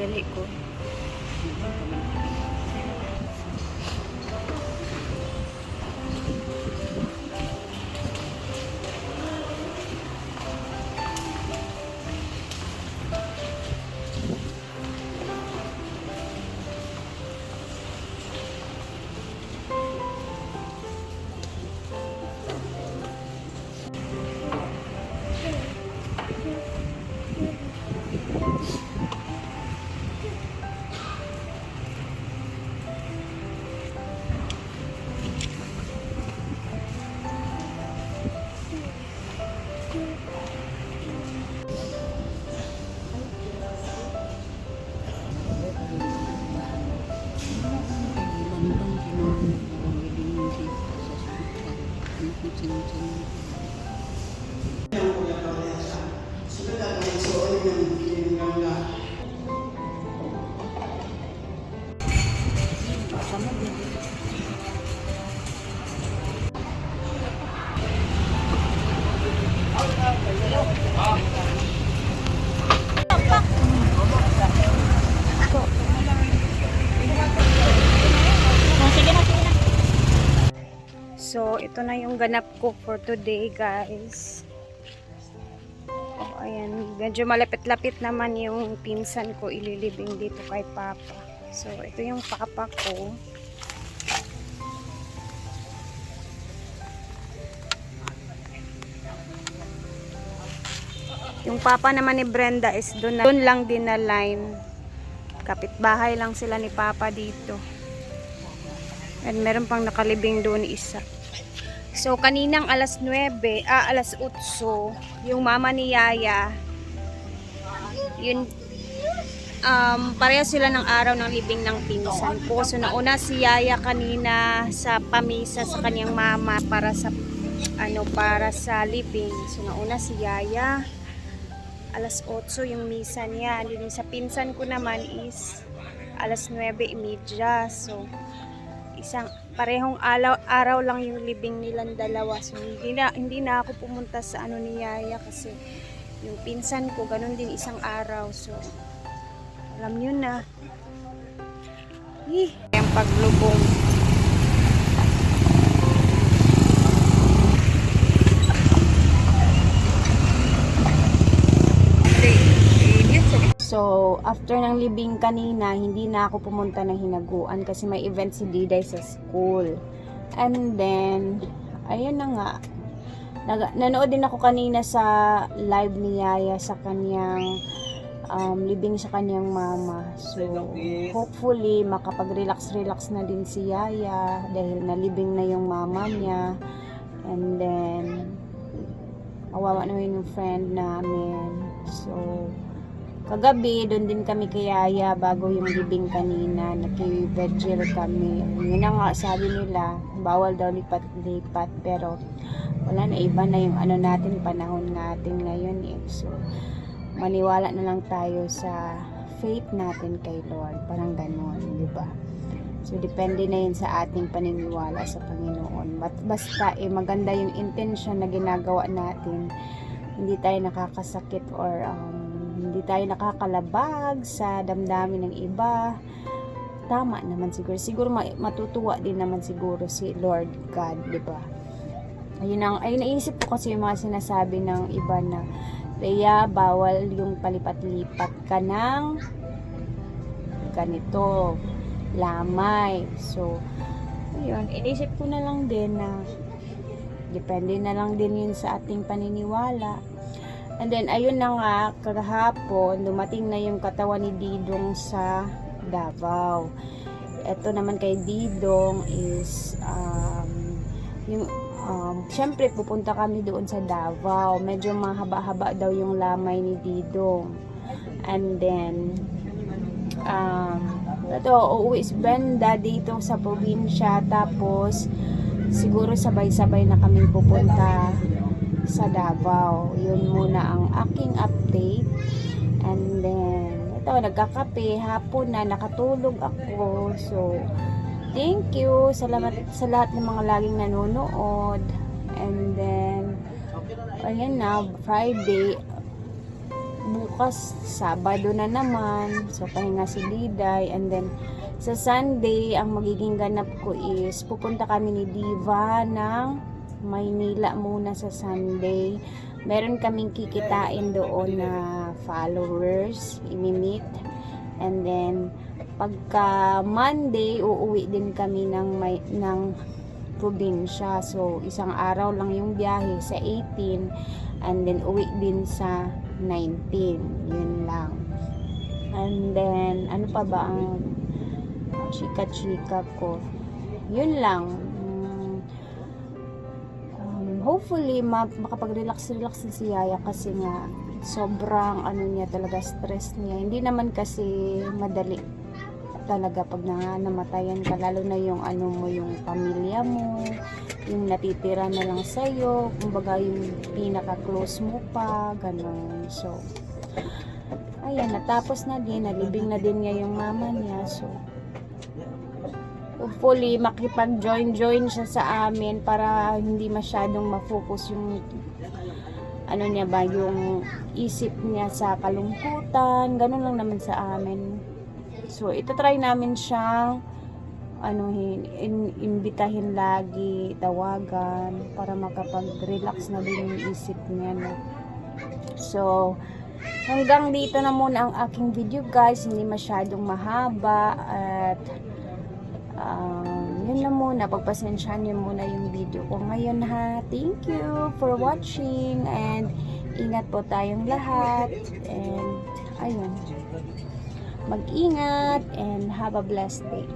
dali ko. Ang kutsin-kutsin. Sama ito na yung ganap ko for today, guys. Oh, ayan. Medyo malapit-lapit naman yung pinsan ko ililibing dito kay Papa. So, ito yung Papa ko. Yung Papa naman ni Brenda is doon, na, doon lang din na line. Kapitbahay lang sila ni Papa dito. And meron pang nakalibing doon isa. So, kaninang alas 9, ah, alas 8, yung mama ni Yaya, yun, um, pareho sila ng araw ng libing ng pinsan ko. So, nauna si Yaya kanina sa pamisa sa kanyang mama para sa, ano, para sa libing. So, nauna si Yaya, alas 8 yung misa niya. Yung sa pinsan ko naman is alas 9.30. So, isang parehong alaw, araw lang yung libing nilang dalawa. So, hindi na, hindi na ako pumunta sa ano ni Yaya kasi yung pinsan ko, ganun din isang araw. So, alam nyo na. Eh, yung paglubong. So, after ng libing kanina, hindi na ako pumunta ng hinaguan kasi may event si Diday sa school. And then, ayun na nga. Nag nanood din ako kanina sa live ni Yaya sa kanyang um, libing sa kanyang mama. So, hopefully, makapag-relax-relax na din si Yaya dahil nalibing na yung mama niya. And then, awawa naman yung friend namin. So, Kagabi, doon din kami kay Yaya bago yung libing kanina. Naki-vigil kami. Yun na nga, sabi nila, bawal daw lipat-lipat. Pero, wala na, iba na yung ano natin, panahon natin ngayon eh. So, maniwala na lang tayo sa faith natin kay Lord. Parang ganon, di ba? So, depende na yun sa ating paniniwala sa Panginoon. But, basta, eh, maganda yung intention na ginagawa natin. Hindi tayo nakakasakit or um, hindi tayo nakakalabag sa damdamin ng iba. Tama naman siguro. Siguro ma- matutuwa din naman siguro si Lord God, di ba? Ayun ang, ayun naisip ko kasi yung mga sinasabi ng iba na Leia, bawal yung palipat-lipat ka ng ganito, lamay. So, ayun, inisip ko na lang din na depende na lang din yun sa ating paniniwala. And then, ayun na nga, kahapon, dumating na yung katawan ni Didong sa Davao. Ito naman kay Didong is, um, yung, um, syempre, pupunta kami doon sa Davao. Medyo mahaba-haba daw yung lamay ni Didong. And then, um, ito, uuwi si Brenda dito sa probinsya. Tapos, siguro sabay-sabay na kami pupunta sa Davao. Yun muna ang aking update. And then, ito, nagkakape. Hapon na, nakatulog ako. So, thank you. Salamat sa lahat ng mga laging nanonood. And then, ayan na, Friday. bukas, Sabado na naman. So, pahinga si Diday. And then, sa Sunday, ang magiging ganap ko is, pupunta kami ni Diva ng Maynila muna sa Sunday. Meron kaming kikitain doon na followers, imimit. And then, pagka Monday, uuwi din kami ng, may, ng probinsya. So, isang araw lang yung biyahe sa 18 and then uwi din sa 19. Yun lang. And then, ano pa ba ang chika-chika ko? Yun lang. Hopefully, ma- makapag-relax-relax na si Yaya kasi nga sobrang ano niya talaga stress niya. Hindi naman kasi madali talaga pag na, namatayan ka lalo na yung ano mo yung pamilya mo yung natitira na lang sa'yo kumbaga yung pinaka close mo pa ganun so ayan natapos na din nalibing na din niya yung mama niya so hopefully makipag join join siya sa amin para hindi masyadong ma-focus yung ano niya ba yung isip niya sa kalungkutan ganun lang naman sa amin So, ito try namin siyang ano, hin- in, imbitahin lagi, tawagan, para makapag-relax na din yung isip niya. No? So, hanggang dito na muna ang aking video guys. Hindi masyadong mahaba at um, yun na muna. Pagpasensyahan niyo muna yung video ko ngayon ha. Thank you for watching and ingat po tayong lahat. And ayun mag-ingat and have a blessed day.